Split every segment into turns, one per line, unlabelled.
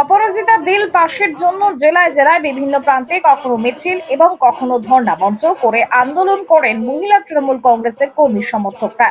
অপরাজিতা বিল পাশের জন্য জেলায় জেলায় বিভিন্ন প্রান্তে কখনো মিছিল এবং কখনো ধর্ণা মঞ্চ করে আন্দোলন করেন মহিলা তৃণমূল কংগ্রেসের কর্মী সমর্থকরা।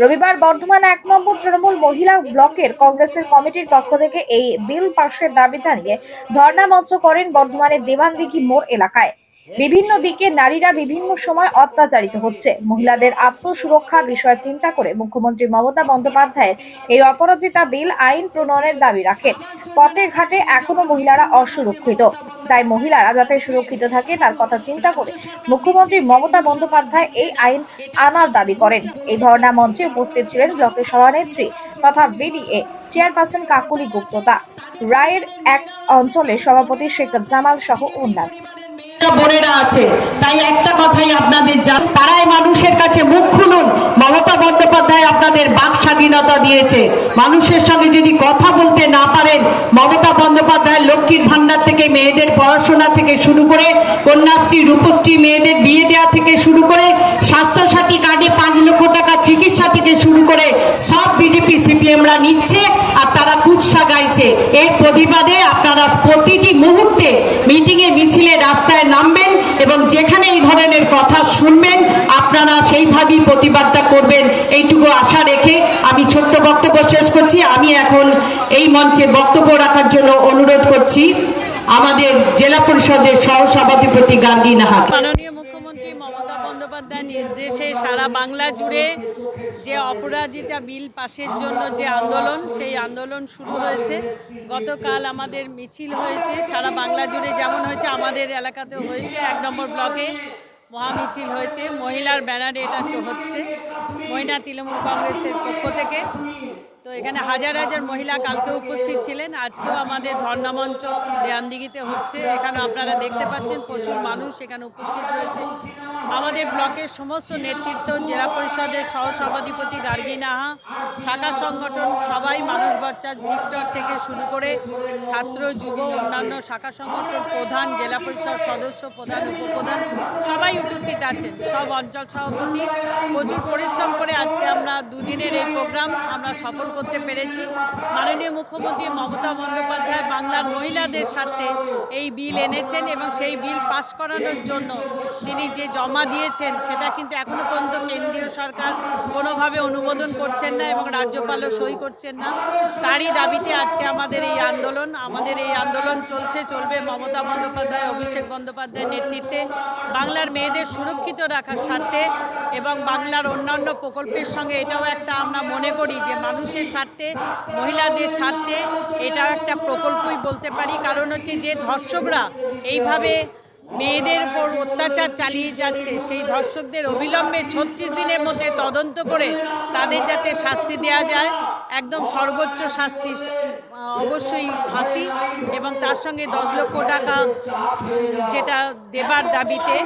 রবিবার বর্ধমান এক নম্বর তৃণমূল মহিলা ব্লকের কংগ্রেসের কমিটির পক্ষ থেকে এই বিল পাশের দাবি জানিয়ে ধর্ণা মঞ্চ করেন বর্ধমানের দেবানদিঘি মোড় এলাকায়। বিভিন্ন দিকে নারীরা বিভিন্ন সময় অত্যাচারিত হচ্ছে। মহিলাদের আত্মসুরক্ষা বিষয়ে চিন্তা করে মুখ্যমন্ত্রী মমতা বন্দ্যোপাধ্যায়ের এই অপরাজিতা বিল আইন প্রণয়নের দাবি রাখেন। পথে ঘাটে এখনও মহিলারা অসুরক্ষিত। তাই মহিলারা যাতে সুরক্ষিত থাকে তার কথা চিন্তা করে মুখ্যমন্ত্রী মমতা বন্দ্যোপাধ্যায় এই আইন আনার দাবি করেন। এই ধর্ণা মঞ্চে উপস্থিত ছিলেন ব্লকের সভানেত্রী তথা বিডিএ চেয়ারপারসন কাকুলি গুপ্ততা। রায়ের এক অঞ্চলের সভাপতি শেখ জামাল সহ অন্যান্য।
বোনেরা আছে। তাই একটা কথাই আপনাদের জান পাড়ায় মানুষের কাছে মুখ খুলুন। মমতা বন্দ্যোপাধ্যায় আপনাদের বাক স্বাধীনতা দিয়েছে। মানুষের সঙ্গে যদি কথা বলতে না পারেন, মমতা বন্দ্যোপাধ্যায় লক্ষ্মীর ভান্ডার থেকে, মেয়েদের পড়াশোনা থেকে শুরু করে, কন্যাশ্রী, রূপশ্রী মেয়েদের বিয়ে দেওয়া থেকে শুরু করে, স্বাস্থ্যসাথী কার্ডে পাঁচ লক্ষ টাকা চিকিৎসা থেকে শুরু করে, সব বিজেপি সিপিএমরা নিচ্ছে আর তারা কুৎসা গাইছে। এর প্রতিবাদে আপনারা প্রতিটি মুহূর্তে মিটিংয়ে মিছিলে রাস্তায় নামবেন এবং যেখানে এই ধরনের কথা শুনবেন আপনারা প্রতিবাদটা করবেন, এইটুকু আশা রেখে আমি ছোট্ট বক্তব্য শেষ করছি। আমি এখন এই মঞ্চে বক্তব্য রাখার জন্য অনুরোধ করছি আমাদের জেলা পরিষদের সহসভাধিপতি গান্ধী
মাননীয় মুখ্যমন্ত্রী মমতা নির্দেশে সারা বাংলা জুড়ে যে অপরাজিতা বিল পাশের জন্য যে আন্দোলন, সেই আন্দোলন শুরু হয়েছে। গতকাল আমাদের মিছিল হয়েছে, সারা বাংলা জুড়ে যেমন হয়েছে, আমাদের এলাকাতেও হয়েছে। এক নম্বর ব্লকে মহামিছিল হয়েছে মহিলার ব্যানারে এটা হচ্ছে। মহিলা তৃণমূল কংগ্রেসের পক্ষ থেকে। তো এখানে হাজার হাজার মহিলা কালকে উপস্থিত ছিলেন। আজকেও আমাদের ধর্ণামঞ্চ দেয়ানদিঘিতে হচ্ছে। এখানে আপনারা দেখতে পাচ্ছেন প্রচুর মানুষ এখানে উপস্থিত রয়েছে। আমাদের ব্লকের সমস্ত নেতৃত্ব, জেলা পরিষদের সহসভাধিপতি গার্গী নাহা, শাখা সংগঠন, সবাই মানুষ বাচ্চা ভিক্টর থেকে শুরু করে ছাত্র, যুব, অন্যান্য শাখা সংগঠন প্রধান, জেলা পরিষদ সদস্য প্রধান, উপপ্রধান সবাই উপস্থিত আছেন। সব অঞ্চল সভাপতি প্রচুর পরিশ্রম করে আজকে আমরা দুদিনের এই প্রোগ্রাম আমরা সফল করতে পেরেছি। মাননীয় মুখ্যমন্ত্রী মমতা বন্দ্যোপাধ্যায় বাংলার মহিলাদের সাথে এই বিল এনেছেন এবং সেই বিল পাশ করানোর জন্য তিনি যে জমা দিয়েছেন, সেটা কিন্তু এখনও পর্যন্ত কেন্দ্রীয় সরকার কোনোভাবে অনুমোদন করছেন না এবং রাজ্যপালও সই করছেন না। তারই দাবিতে আজকে আমাদের এই আন্দোলন, আমাদের এই আন্দোলন চলছে, চলবে মমতা বন্দ্যোপাধ্যায়, অভিষেক বন্দ্যোপাধ্যায়ের নেতৃত্বে। বাংলার মেয়েদের সুরক্ষিত রাখার স্বার্থে এবং বাংলার অন্যান্য প্রকল্পের সঙ্গে এটাও একটা আমরা মনে করি যে মানুষের স্বার্থে মহিলাদের স্বার্থে এটা একটা প্রকল্পই বলতে পারি। কারণ হচ্ছে যে ধর্ষকরা এইভাবে মেয়েদের উপর অত্যাচার চালিয়ে যাচ্ছে, সেই ধর্ষকদের অবিলম্বে ছত্রিশ দিনের মধ্যে তদন্ত করে তাদের যাতে শাস্তি দেওয়া যায়। একদম সর্বোচ্চ শাস্তি অবশ্যই ফাঁসি এবং তার সঙ্গে দশ লক্ষ টাকা যেটা দেবার দাবিতে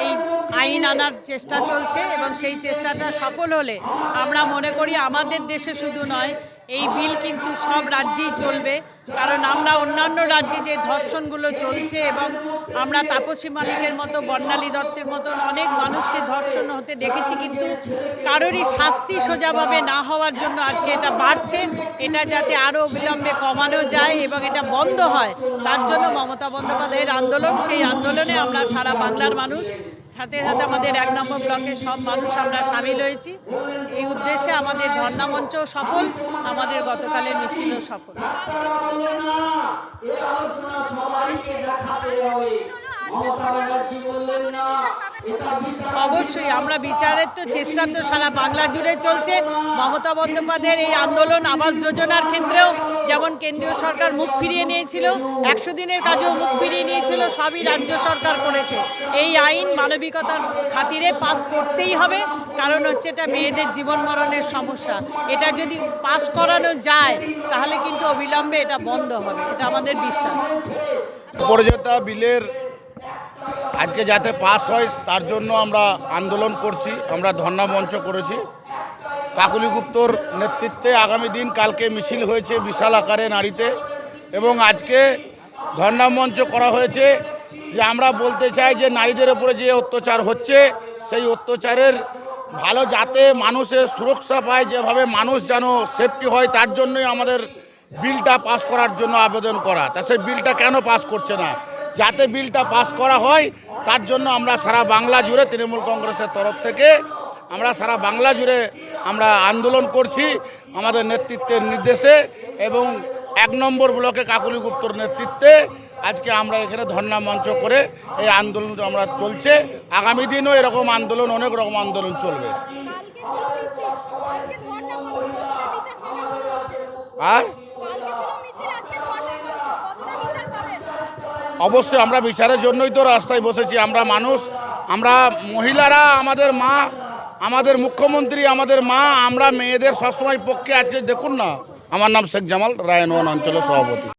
এই আইন আনার চেষ্টা চলছে এবং সেই চেষ্টাটা সফল হলে আমরা মনে করি আমাদের দেশে শুধু নয় এই বিল কিন্তু সব রাজ্যেই চলবে, কারণ আমরা অন্যান্য রাজ্যে যে ধর্ষণগুলো চলছে এবং আমরা তাপসী মালিকের মতো, বর্ণালী দত্তের মতন অনেক মানুষকে ধর্ষণ হতে দেখেছি, কিন্তু কারোরই শাস্তি সোজাভাবে না হওয়ার জন্য আজকে এটা বাড়ছে। এটা যাতে আরও অবিলম্বে কমানো যায় এবং এটা বন্ধ হয়, তার জন্য মমতা বন্দ্যোপাধ্যায়ের আন্দোলন, সেই আন্দোলনে আমরা সারা বাংলার মানুষ সাথে সাথে আমাদের এক নম্বর ব্লকের সব মানুষ আমরা সামিল হয়েছি। এই উদ্দেশ্যে আমাদের ধর্ণামঞ্চ সফল, আমাদের গতকালের মিছিল সফল। অবশ্যই, আমরা বিচারের তো চেষ্টা তো সারা বাংলা জুড়ে চলছে। মমতা বন্দ্যোপাধ্যায়ের এই আন্দোলন, আবাস যোজনার ক্ষেত্রেও যেমন কেন্দ্রীয় সরকার মুখ ফিরিয়ে নিয়েছিল, একশো দিনের কাজেও মুখ ফিরিয়ে নিয়েছিল, সবই রাজ্য সরকার করেছে। এই আইন মানবিকতার খাতিরে পাস করতেই হবে, কারণ হচ্ছে এটা মেয়েদের জীবন মরণের সমস্যা। এটা যদি পাস করানো যায়, তাহলে কিন্তু অবিলম্বে এটা বন্ধ হবে। এটা আমাদের বিশ্বাস।
বিলের আজকে যাতে পাস হয়, তার জন্য আমরা আন্দোলন করছি, আমরা ধর্ণা মঞ্চ করেছি। কাকুলি গুপ্তর নেতৃত্বে আগামী দিন কালকে মিছিল হয়েছে বিশাল আকারে নারীতে এবং আজকে ধর্ণা মঞ্চ করা হয়েছে যে আমরা বলতে চাই যে নারীদের উপরে যে অত্যাচার হচ্ছে, সেই অত্যাচারের ভালো যাতে মানুষের সুরক্ষা পায়, যেভাবে মানুষ যেন সেফটি হয়, তার জন্যই আমাদের বিলটা পাস করার জন্য আবেদন করা। তা সেই বিলটা কেন পাস করছে না? যাতে বিলটা পাস করা হয় তার জন্য আমরা সারা বাংলা জুড়ে তৃণমূল কংগ্রেসের তরফ থেকে আমরা সারা বাংলা জুড়ে আমরা আন্দোলন করছি আমাদের নেতৃত্বের নির্দেশে এবং এক নম্বর ব্লকে কাকুলি গুপ্তর নেতৃত্বে আজকে আমরা এখানে ধর্ণা মঞ্চ করে এই আন্দোলন আমরা চলছে। আগামী দিনও এরকম আন্দোলন অনেক রকম আন্দোলন চলবে।
কালকে ছিল মিছিল আজকে ধর্ণা মঞ্চ কতটা বিচার পাবেন মনে হচ্ছে কালকে ছিল মিছিল আজকে ধর্ণা মঞ্চ কতটা বিচার পাবেন
অবশ্যই আমরা বিচারের জন্যই তো রাস্তায় বসেছি, আমরা মানুষ, আমরা মহিলারা, আমাদের মা, আমাদের মুখ্যমন্ত্রী, আমাদের মা, আমরা মেয়েদের সবসময় পক্ষে আজকে দেখুন না। আমার নাম শেখ জামাল, রায়নওয়ান অঞ্চলের সভাপতি।